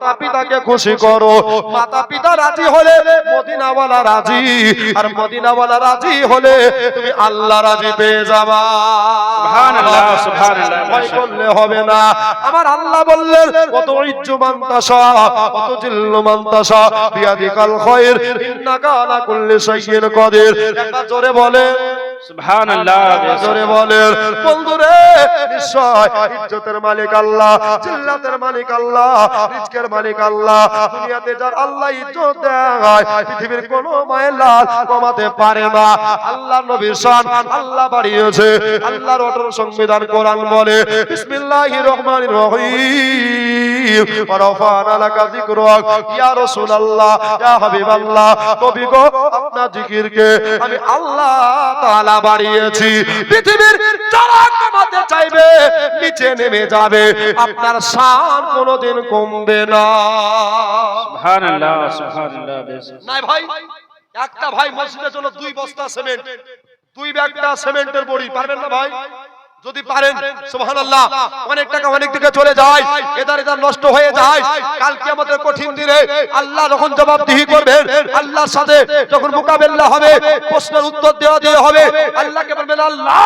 মাতা পিতাকে খুশি করো। মাতা পিতা রাজি হলে মদিনাওয়ালা রাজি আর মদিনাওয়ালা রাজি হলে তুমি আল্লাহ রাজি পেয়ে যাবা। সুবহানাল্লাহ, সুবহানাল্লাহ। ভয় করলে হবে না। আমার আল্লাহ বললেন কত ইজ্জু মান্তাসা কত জিল্লু মান্তাসা বিয়াদিকাল খায়র ইন্নাকা আলা কুল্লি শাইইন কাদির। একটা জোরে বলে সুবহানাল্লাহ জোরে বলেন বন্ধুরে নিশ্চয় ইজ্জতের মালিক আল্লাহ জিল্লাতের মালিক আল্লাহ রিজকের মালিক আল্লাহ দুনিয়াতে যার আল্লাহ ইজ্জত দেয় পৃথিবীর কোন মায়ের লাল কমাতে পারে না। আল্লাহ নবীর শান আল্লাহ বাড়িয়েছে আল্লাহর অটল সংবিধান কোরআন বলে বিসমিল্লাহির রহমানির রহিম। ওয়ারাফানা লাকা যিকরাক ইয়া রাসূলুল্লাহ ইয়া হাবিবাল্লাহ। নবী গো আপনার জিকিরকে আমি আল্লাহ তাআলা বাড়িয়েছি। পৃথিবীর যারা কমাতে চাইবে নিচে নেমে যাবে। আপনার শান কোনোদিন কমবে না। সুবহানাল্লাহ সুবহানাল্লাহ নাই ভাই একটা ভাই মসজিদের জন্য দুই বস্তা সিমেন্ট দুই ব্যাগটা সিমেন্টের বড়ি পারবেন না ভাই? যদি পারেন সুবহানাল্লাহ অনেক টাকা অনেক দিকে চলে যায় এদার এদার নষ্ট হয়ে যায় কালকে আমাদের কঠিন দিনে আল্লাহ যখন জবাবদিহি করবেন আল্লাহর সাথে যখন মোকাবেলা হবে প্রশ্নের উত্তর দেওয়া দিয়ে হবে আল্লাহকে বলবেন আল্লাহ!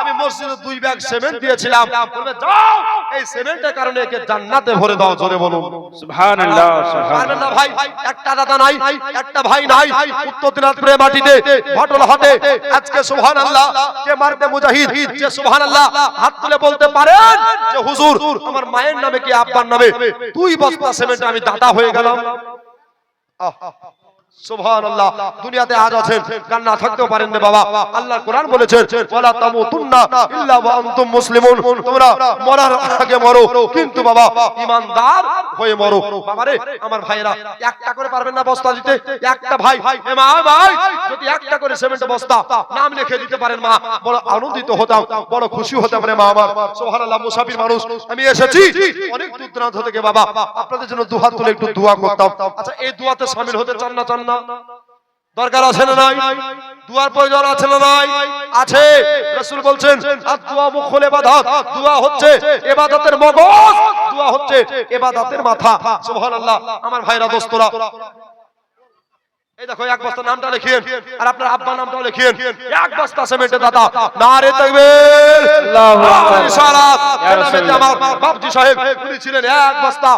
আমি মসজিদে দুই ব্যাগ সিমেন্ট দিয়েছিলাম বলবে যাও! এই সিমেন্টের কারণে একে জান্নাতে ভরে দাও জোরে বলুন। সুবহানাল্লাহ সুবহানাল্লাহ ভাই একটা দাদা নাই একটা ভাই নাই উত্তর দিনাজপুরের মাটিতে ঘটল হাটে। আজকে সুবহান আল্লাহ কে মারতে মুজাহিদ? যে সুবহান আল্লাহ হাত তুলে বলতে পারেন যে হুজুর আমার মায়ের নামে কি আব্বার নামে? দুই বস্তা সিমেন্ট আমি দাদা হয়ে গেলাম। বড় আনন্দিত হতাম, বড় খুশি হতাম রে মা আমার। সুবহানাল্লাহ, মুসাফির মানুষ, আমি এসেছি। অনেক দূর দূরান্ত থেকে বাবা, আপনাদের জন্য দুহাত তুলে একটু দোয়া করতাম। আচ্ছা এই দোয়াতে শামিল হতে চান না চান দরকার আছে না নাই? দুয়ার প্রয়োজন আছে না নাই? আছে। রাসূল বলছেন আর দোয়া মুখল ইবাদত। দোয়া হচ্ছে ইবাদতের মগজ। দোয়া হচ্ছে ইবাদতের মাথা। সুবহানাল্লাহ। আমার ভাইরা দোস্তরা। এই দেখো এক বস্তা নামটা লিখিয়েন। আর আপনার আব্বা নামটাও লিখিয়েন। এক বস্তা সিমেন্টের দাদা নারে তাকবীর। আল্লাহু আকবার। ইশারাত আমার বাপজি সাহেব উনি ছিলেন এক বস্তা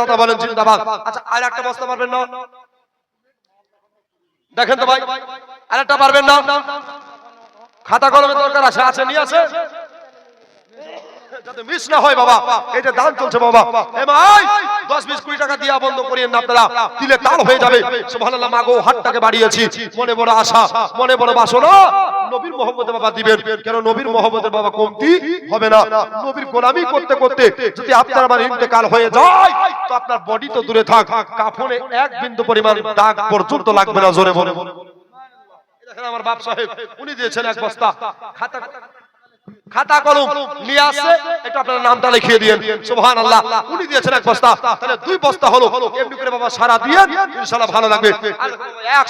দাদা বলেন জিন্দাবাদ আচ্ছা আর একটা বস্তা পারবেন না? দেখেন তো ভাই আর একটা পারবেন না। খাতা কলমের দরকার আছে আছে নিয়ে আছে। যাতে মিস না হয় বাবা দান চলছে বাবা। এ ভাই 10 20 20 টাকা দিয়া বন্ধ না আপনারা, দিলে তাল হয়ে যাবে। সুবহানাল্লাহ মাগো হাতটাকে বাড়িয়েছি। মনে বড় আশা, মনে বড় বাসনা। নবীর বাবা দিবেন, কেন নবীর মহব্বতের বাবা কমতি হবে না? নবীর গোলামি করতে করতে যদি আপনার আমার ইন্তেকাল হয়ে যায়, তো আপনার বডি তো দূরে থাক। কাফনে এক বিন্দু পরিমাণ দাগ পর্যন্ত লাগবে না, জোরে বলে আমার বাপ সাহেব, উনি দিয়েছেন এক বস্তা। খাতা খাতা কলম নিয়ে আসছে একটু আপনার নামটা লিখিয়ে দিয়েন। সুবহানাল্লাহ। উনি দিয়েছেন এক বস্তা। তাহলে দুই বস্তা হলো। এমনি করে বাবা সারা দিয়ে ইনশাআল্লাহ ভালো লাগবে। আর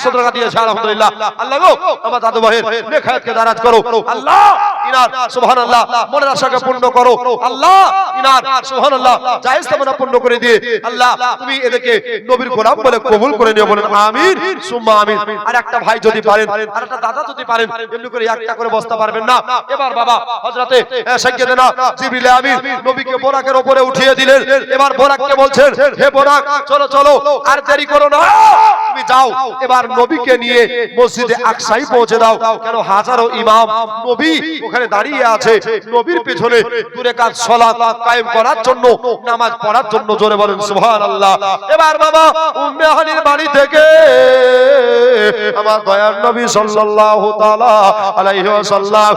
100 টাকা দিয়েছে আলহামদুলিল্লাহ। আল্লাহ গো, আমার দাদু ভাইয়ের নেখায়াতকে দারাজ করো। আল্লাহ, ইনার, সুবহানাল্লাহ, মনের আশাকে পূর্ণ করো। আল্লাহ, ইনার, সুবহানাল্লাহ, জায়েজ তামান্না পূর্ণ করে দিয়ে আল্লাহ, তুমি এদেরকে নবীর গোলাম বলে কবুল করে নিও বলেন। আমিন। সুম্মা আমিন। আর একটা ভাই যদি পারেন, আর একটা দাদা যদি পারেন, এমনি করে একটা করে বস্তা পারবেন না। এবার বাবা হযরতে আমিন নবীকে বোরাকের উপরে উঠিয়ে দিলেন। এবার বোরাককে বলছেন, হে বোরাক, চলো চলো, আর দেরি করো না। তুমি যাও। এবার নবীকে নিয়ে মসজিদে আকসাই পৌঁছে দাও। কেন হাজারো ইমাম নবী ওখানে দাঁড়িয়ে আছে। নবীর পেছনে দূরে কাজ সালাত কায়েম করার জন্য, নামাজ পড়ার জন্য জোরে বলেন, সুবহানাল্লাহ। এবার বাবা, উম্মে হানির বাড়ি থেকে আমার দয়ার নবী সাল্লাল্লাহু তাআলা আলাইহি ওয়াসাল্লাম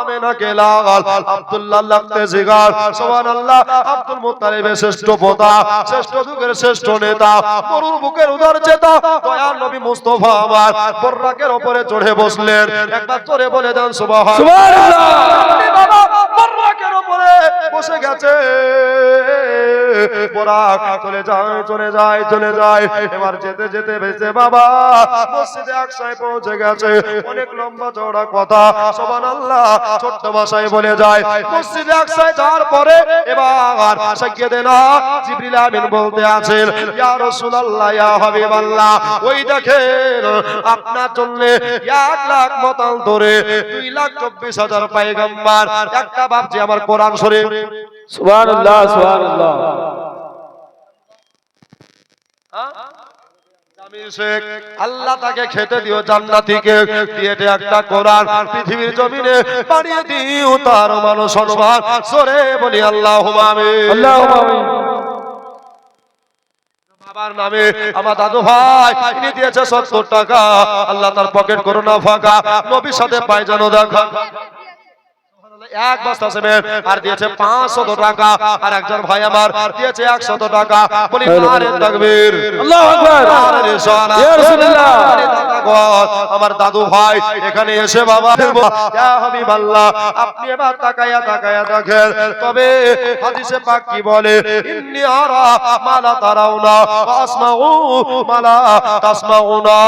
আমেনাকে লাগাল আব্দুল্লাহ লাগতে জিগার সুবহানাল্লাহ আব্দুল মুত্তালিবের শ্রেষ্ঠ পোতা শ্রেষ্ঠ যুগের শ্রেষ্ঠ নেতা মরুর বুকের উদার চেতা দয়ার নবী মুস্তাফা আমার বর্রাকের উপরে চড়ে বসলেন একবার চড়ে বলে দেন সুবহান সুবহানাল্লাহ। বাবা বর্রাকের উপরে বসে গেছে। বোরাক চলে যায় চলে যায় চলে যায় এবার যেতে যেতে বেঁচে বাবা মসজিদে একসায় পৌঁছে গেছে। অনেক লম্বা চওড়া কথা। সোবান আল্লাহ ছোট্ট ভাষায় বলে যায় মসজিদে একসায় যাওয়ার পরে এবার সাকিয়ে না জিবরিল আমিন বলতে আছেন ইয়া রাসূলুল্লাহ ইয়া হাবিবাল্লাহ ওই দেখেন আপনার জন্য এক লাখ মতান্তরে দুই লাখ চব্বিশ হাজার পায়গাম্বার। একটা ভাবছি আমার কোরআন শরীফ। সুবহানাল্লাহ সুবহানাল্লাহ। জামিল শেখ, আল্লাহ তাকে খেতে দিও জান্নাতিকে। দিয়েছে একটা কোরআন। পৃথিবীর জমিনে বাড়িয়ে দিও তার মান সম্মান সরে বলি আল্লাহ আল্লাহুম্মা বাবার নামে আমার দাদু ভাই তিনি দিয়েছে সত্তর টাকা। আল্লাহ তার পকেট করো না ফাঁকা। নবীর সাথে পায়জানো দেখা। এক বস্তা সিমেন্ট আর দিয়েছে পাঁচশত টাকা। আর একজন ভাই আমার দিয়েছে একশত টাকা। বলি আরে তাকবীর। আল্লাহু আকবার। আরে। ইয়া রাসূলুল্লাহ। আমার দাদু ভাই এখানে এসে বাবা ইয়া হাবিবাল্লাহ আপনি এবার তাকায়া তাকায়া দেখেন। তবে হাদিসে পাক কি বলে? ইন্নি আরা মালা তারাউনা আসমাউ মালা তাসমাউনা।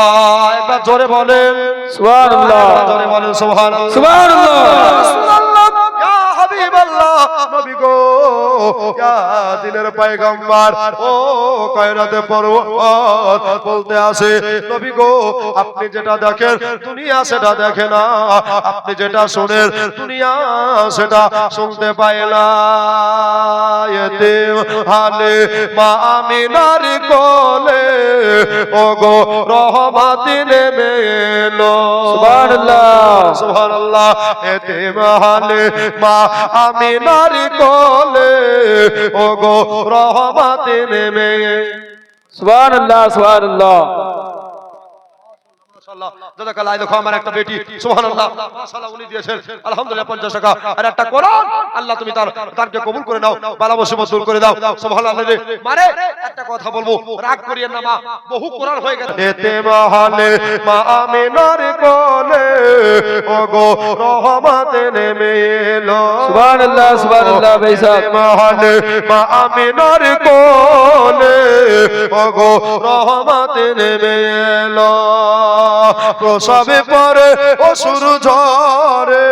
একবার জোরে বলেন। সুবহানাল্লাহ। জোরে বলেন সুবহানাল্লাহ। সুবহানাল্লাহ। হাবিবাল্লাহ, নবী গো, দিনের পয়গম্বর, ও কায়নাতে পরওয়ার বলতে আসে, নবী গো, আপনি যেটা দেখেন দুনিয়া সেটা দেখে না আপনি যেটা শোনেন দুনিয়া সেটা শুনতে পায় না এতে হালে মা আমিনার কোলে ও গো রহমাতি নেমে এলো সুবহানাল্লাহ। সুবহানাল্লাহ এতে মহালে মা আমিনার কোলে ও গো রহমাতে নেমে। সুবহানাল্লাহ সুবহানাল্লাহ। মাশাআল্লাহ। জাযাকাল্লাহ দেখো আমার একটা বেটি। সুবহানাল্লাহ। মাশাআল্লাহ উনি দিয়েছেন। আলহামদুলিল্লাহ 50 টাকা। আর একটা কোরআন। আল্লাহ তুমি তার তারকে কবুল করে নাও। বালা মুসিবত দূর করে দাও। সুবহানাল্লাহ রে একটা কথা বলব। রাগ করিয়েন না মা। বহু কোরআন হয়ে গেছে। এতে মহালে মা আমিনার কোলে ও গো রহমতে নেমে এলো সুবহানাল্লাহ সুবহানাল্লাহ ভাই সাহেব। মা আমিনার কোলে ওগো রহমতে নেমে এলো প্রসবে পরে অসুর ঝরে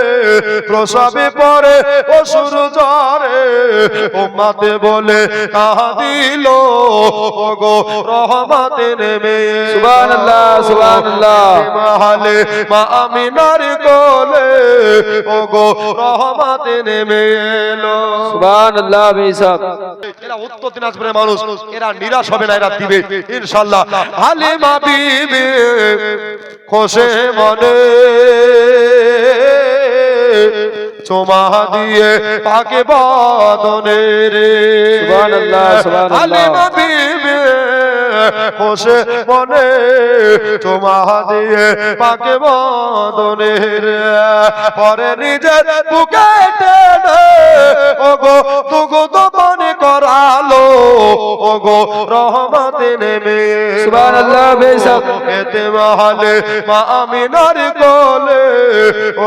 প্রসবে পরে অসুর ঝরে মাতে বলে কাঁদিল গো রহমাতে নেমে। সুবহানাল্লাহ, সুবহানাল্লাহ। মহালে মা আমিনার কোলে ওগো রহমতে নেমে এলো। সুবহানাল্লাহ সাহেব এরা উত্তর দিনাজপুরের মানুষ এরা নিরাশ হবে না এরা দিবে ইনশাল্লাহ হালিমা বিবি খোসে মনে। চোমা দিয়ে পাকে বদনে রে। সুবহানাল্লাহ, সুবহানাল্লাহ। বিবি খোসে মনে। চোমা দিয়ে পাকে বদনে রে। পরে নিজের বুকে টেনে ওগো তুগো তো মনে করালো ওগো রহমতে নেমে। সুবহানাল্লাহ, বেশক। এতে মহালে মা আমিনার কোলে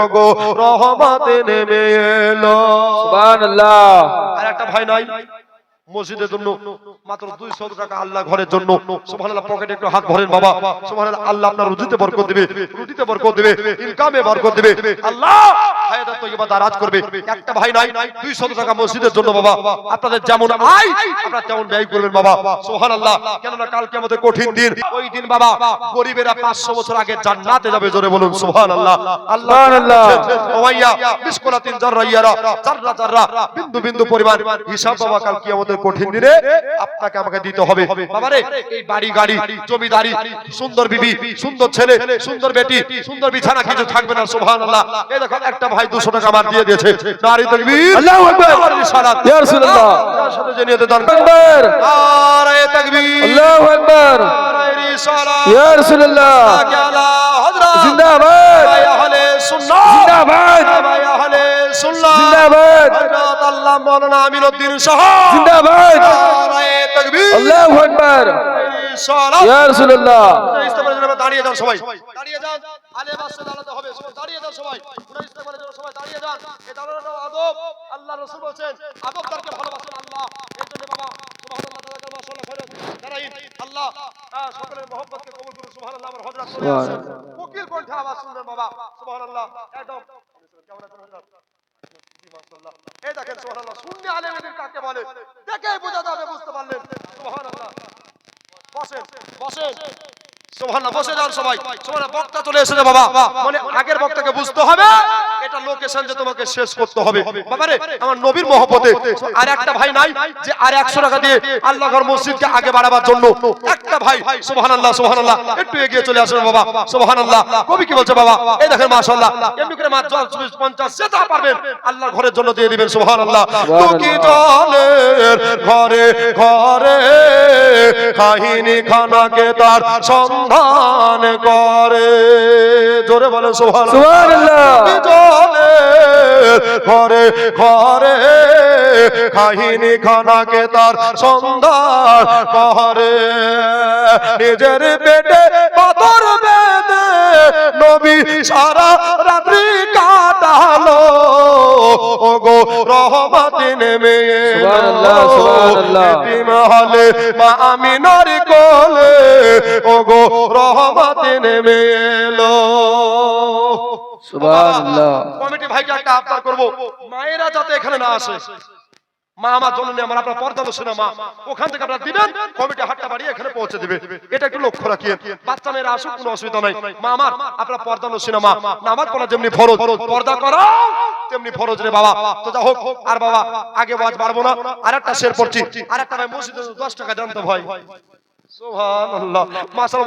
ওগো রহমতে নেমে এলো সুবহানাল্লাহ আর একটা ভাই নাই মসজিদের জন্য দুইশো টাকা আল্লাহ ঘরের জন্য। পকেটে একটু হাত বাবা। আল্লাহ আপনার রুজিতে বরকত দিবে, রুটিতে বরকত দিবে, ইনকামে বরকত দিবে। আল্লাহ! হায়াত তৈবা দারাজ করবে। একটা ভাই নাই দুইশো টাকা মসজিদের জন্য বাবা। আপনাদের যেমন আয়! আপনারা তেমন ব্যয় করবেন বাবা। সুবহানাল্লাহ। কেননা কালকে আমাদের কঠিন দিন। ওই দিন বাবা গরিবেরা পাঁচশো বছর আগে জান্নাতে যাবে জোরে বলুন সুবহানাল্লাহ। আল্লাহ সুবহানাল্লাহ। ওয়াইয়া মিসকুলাতিন জাররাইয়ারা জাররা জাররা বিন্দু বিন্দু পরিমাণ হিসাব বাবা কাল কিয়ামতের কঠিন দিনে আপনাকে আমাকে দিতে হবে। এই বাড়ি গাড়ি জমিদারি সুন্দর বিবি সুন্দর ছেলে সুন্দর বেটি সুন্দর বিছানা কিছু থাকবে না সুবহানাল্লাহ। এই দেখো একটা ভাই 200 টাকা আমার দিয়ে দিয়েছে। নারী তাকবীর। আল্লাহু আকবার। আমার রিসালাত ইয়া রাসূলুল্লাহ। তার সাথে জেনে দিতে দান করুন। আকবার। নারায়ে তাকবীর। আল্লাহু আকবার। নারায়ে রিসালাত ইয়া রাসূলুল্লাহ। আলা হযরত। জিন্দাবাদ। ভাই আহলে সুন্নাহ। জিন্দাবাদ। ভাই আহলে সুন্নাহ। জিন্দাবাদ। হযরত আল্লাহ মাওলানা আমিনউদ্দিন শাহ। জিন্দাবাদ। নারায়ে তাকবীর। আল্লাহু আকবার। সালাত ইয়া রাসূলুল্লাহ। দাঁড়িয়ে যান সবাই। দাঁড়িয়ে যান। আলে বাসে দাঁড়াতে হবে। দাঁড়িয়ে যান সবাই। পুরো ইস্তেগফারের জন্য সবাই দাঁড়িয়ে যান। এই দাঁড়ানোটা আদব আল্লাহ রাসূল বলেন আদবদারকে ভালোবাসেন আল্লাহ। এর জন্য বাবা সুবহানাল্লাহ তাআলা মাশাআল্লাহ খৈরাত দাঁড়াইন আল্লাহ সকলের মহব্বতকে কবুল করুন। সুবহানাল্লাহ আমার হযরত চলে আসেন। কোকিল কণ্ঠে আওয়াজ শুনবেন বাবা। সুবহানাল্লাহ একদম এই দেখেন সুবহানাল্লাহ সুন্নি আলেমদের কাকে বলে? দেখেই বোঝা যাবে বুঝতে পারলেন। সুবহানাল্লাহ। বসেন বসেন। সুবহানাল্লাহ বসে যান সবাই। সুবহানাল্লাহ বক্তা চলে এসেছে বাবা। মানে আগের বক্তাকে বুঝতে হবে এটা লোকেশন যে তোমাকে শেষ করতে হবে। বাবারে আমার নবীর মহব্বতে আর একটা ভাই নাই যে আর 100 টাকা দিয়ে আল্লাহ ঘর মসজিদকে আগে বাড়াবার জন্য একটা ভাই। সুবহানাল্লাহ সুবহানাল্লাহ একটু এগিয়ে চলে আসুন বাবা। সুবহানাল্লাহ কবি কি বলছে বাবা? এই দেখেন মাশাআল্লাহ এমনি করে মাত্র 50 যেটা পারবেন আল্লাহর ঘরের জন্য দিয়ে দিবেন সুবহানাল্লাহ। তো কি জলের ঘরে ঘরে কাহিনী খানাকে তার সন্ধান করে। জোরে বলে ঘরে ঘরে কাহিনী খানাকে তার সন্ধান করে। নিজের পেটে পাথর বেঁধে নবী সারা রাত্রি কাটালো ও গো রহমতে নেমে। সুবহানাল্লাহ, সুবহানাল্লাহ। হলে মা আমিনার কোলে ও গো রহমতে নেমে এলো। সুবহানাল্লাহ। কমিটি ভাইকে একটা আবদার করব। মায়েরা যাতে এখানে না আসে। মা আমার জন্য নেই, আমার আপনার পর্দা না মা। ওখান থেকে আপনারা দিবেন কমিটি হাটটা বাড়িয়ে এখানে পৌঁছে দিবে। এটা একটু লক্ষ্য রাখিয়ে বাচ্চা মেয়েরা আসুক কোনো অসুবিধা নাই। মা আমার আপনার পর্দা না মা। নামাজ পড়া যেমনি ফরজ পর্দা করা তেমনি ফরজ রে বাবা। তো যা হোক আর বাবা আগে বাজ পারব না। আর একটা শের পড়ছি। আর একটা ভাই মসজিদে দশ টাকা জানতে ভয়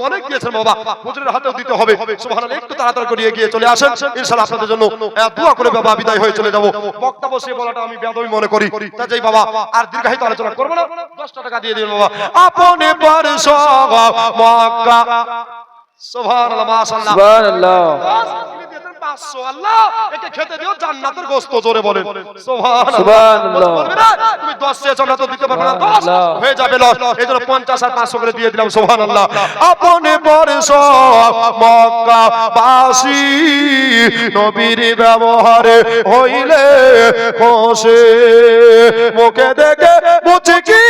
অনেক দিয়েছেন বাবা। হাতেও দিতে হবে। একটু তাড়াতাড়ি করে এগিয়ে চলে আসেন। ইনশাআল্লাহ আপনাদের জন্য দোয়া করে বাবা বিদায় হয়ে চলে যাব। বক্তব্য সে বলাটা আমি বেদবি মনে করি। তা যাই বাবা আর দীর্ঘায়িত আলোচনা করব না। 10 টাকা দিয়ে দিন বাবা। আপনি পর মক্কা। সুবহানাল্লাহ মাশাআল্লাহ। সুবহানাল্লাহ। 500 আল্লাহ একে খেতে দিও জান্নাতের গোশত জোরে বলেন। সুবহানাল্লাহ। সুবহানাল্লাহ। বলবে না, তুমি 10 চেয়েছো না তো দিতে পারবে না 10 হয়ে যাবে লস। এজন্য 50 আর 500 করে দিয়ে দিলাম সুবহানাল্লাহ। আপনি পরে সব মক্কা বাসী নবীর ব্যবহারে হইলে খুশি মুখে দেখে মুচকি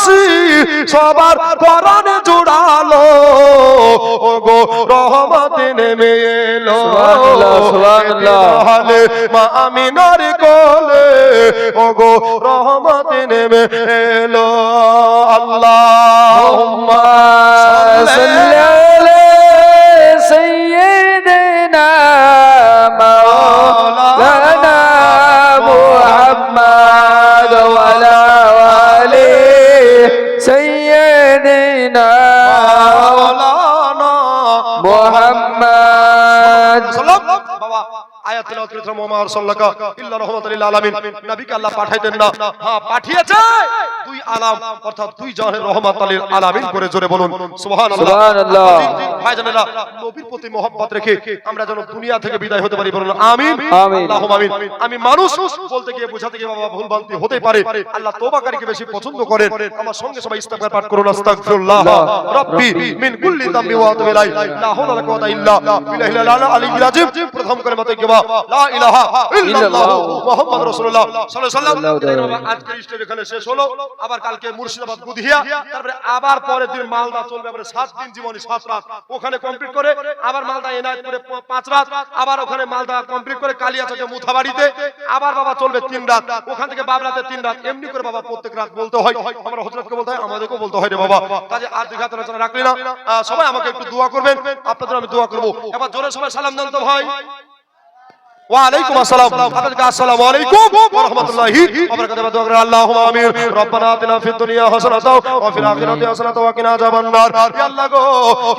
হাসি সবার পরাণ জুড়ালো ও গো রহমত নেমে এলো সুবহানাল্লাহ, সুবহানাল্লাহ। তাহলে মা আমিনার কোলে ও গো রহমত নেমে এলো আল্লাহুম্মা صل على سيدنا مولانا محمد وعلى آله আয়াত তেলাওয়াত করেছিলাম ওমা আরসালনাকা ইল্লা রাহমাতাল লিল আলামিন। নবীকে আল্লাহ পাঠাইতেন না। হ্যাঁ পাঠিয়েছে দুই আলাম অর্থাৎ দুই জাহানের রহমাতাল লিল আলামিন করে জোরে বলুন। সুবহানাল্লাহ। সুবহানাল্লাহ। ভাইজানেরা নবীর প্রতি মহব্বত রেখে আমরা যেন দুনিয়া থেকে বিদায় হতে পারি বলুন। আমিন। আমিন। আমিন। আমি মানুষ বলতে গিয়ে বোঝাতে গিয়ে বাবা ভুল ভ্রান্তি হতে পারে। আল্লাহ তওবাকারীকে বেশি পছন্দ করেন। আমার সঙ্গে সবাই ইস্তেগফার পাঠ করুন। আস্তাগফিরুল্লাহ। রাব্বি মিন কুল্লি যামবি ওয়া আতুবু ইলাইহি। লা হাওলা ওয়ালা কুওয়াতা ইল্লা বিল্লাহিল আলিয়্যিল আযীম প্রথম করে মতে গিয়ে লা ইলাহা ইল্লাল্লাহ মুহাম্মাদুর রাসূলুল্লাহ। সাল্লাল্লাহু আলাইহি ওয়াসাল্লাম আজকের স্টেজ এখানে শেষ হলো। আবার কালকে মুর্শিদাবাদ বুধিয়া, তারপরে আবার পরের দিন মালদা চলবে আবার সাত দিন জীবনী সাত রাত। ওখানে কমপ্লিট করে আবার মালদা, এনায়েতপুরে প- পাঁচ রাত, আবার ওখানে মালদা কমপ্লিট করে কালিয়াচকে মুথাবাড়িতে আবার বাবা চলবে তিন রাত। ওখান থেকে বাবরাতে তিন রাত। এমনি করে বাবা প্রত্যেক রাত বলতে হয়। আমরা হজরতকে বলতে হয়, আমাদেরকেও বলতে হয় রে বাবা। কাজে আর দীঘাতে রচনা রাখলি না। সবাই আমাকে একটু দোয়া করবেন। আপনাদের আমি দোয়া করব। এবার জোরে সবাই সালাম দেন তো ভাই। রাহমাতুল্লাহি ওয়া বারাকাতুহু দোয়া করে আল্লাহুম্মা আমিন। রব্বানা আতিনা ফিদ দুনিয়া হাসানাতাও ওয়া ফিল আখিরাতি হাসানাতাও ওয়া কিনা আযাবান নার। ইয়া আল্লাহ গো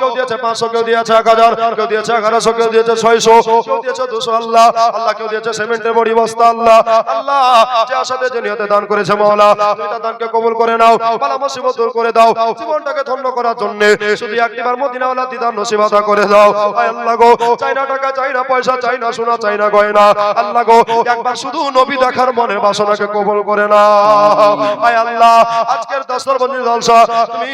কেউ দিয়েছে 500 কেউ দিয়েছে 1000 কেউ দিয়েছে 1100 কেউ দিয়েছে 600 কেউ দিয়েছে 200 আল্লাহ। আল্লাহ কেউ দিয়েছে সিমেন্টের বড়ি বস্তা আল্লাহ। আল্লাহ যে আশাতে যে নিয়তে দান করেছে মাওলা তুমি তার দানকে কবুল করে নাও বালা মুসিবত দূর করে দাও জীবনটাকে ধন্য করার জন্য শুধু একটিবার মদিনাওয়ালা দিদার নসিব আদা করে দাও। আয় আল্লাহ গো চাই না টাকা চাই না পয়সা চাই না সোনা চাই না কয় না। আল্লাহ গো, একবার শুধু নবী দেখার মনের বাসনাকে কবুল করে না আয় আল্লাহ, আজকের দশর বন্ধু জলসা তুমি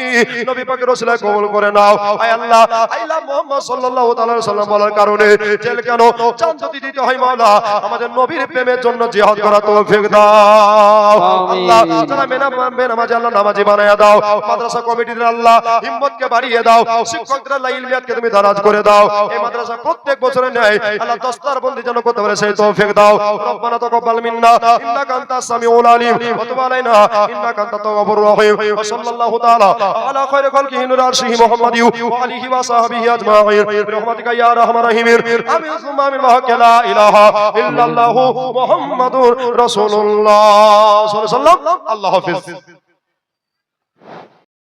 নবী পাকের রসুলের কবুল করে নাও। আয় আল্লাহ, আইলা মোহাম্মদ সাল্লাল্লাহু তাআলা সাল্লাম বলার কারণে জেল কেন? চাঁদ যদি দিতে হয় মাওলা, আমাদের নবীর প্রেমের জন্য জিহাদ করা তৌফিক দাও। আল্লাহ, যারা মেনা বেনামাজি আল্লাহ নামাজি বানায়া দাও, মাদ্রাসা কমিটির আল্লাহ হিম্মতকে বাড়িয়ে দাও, শিক্ষকদের আল্লাহ ইলমিয়াতকে তুমি দারাজ করে দাও। এই মাদ্রাসা প্রত্যেক বছরে নেয় আল্লাহ দস্তার বন্দি যেন করতে পারে সেই তৌফিক দাও। রব্বানা তাকাব্বাল মিন্না। ইন্নাকা আনতাস সামিউল আলিম। ওয়া তুব আলাইনা। ইন্নাকা আনতাত তাওয়াবুর রহিম। ওয়া সাল্লাল্লাহু তাআলা আলা খায়রি খালকিহি নূর আরশিহি মুহাম্মাদি ওয়া আলিহি ওয়া সাহবিহি আজমাইন। বিরহমাতিকা ইয়া রাহমার রাহিমিন। আমিন, সুম্মা আমিন, ওয়া লা ইলাহা ইল্লাল্লাহু মুহাম্মাদুর রাসূলুল্লাহ। সাল্লাল্লাহু আলাইহি ওয়াসাল্লাম আল্লাহ হাফেজ।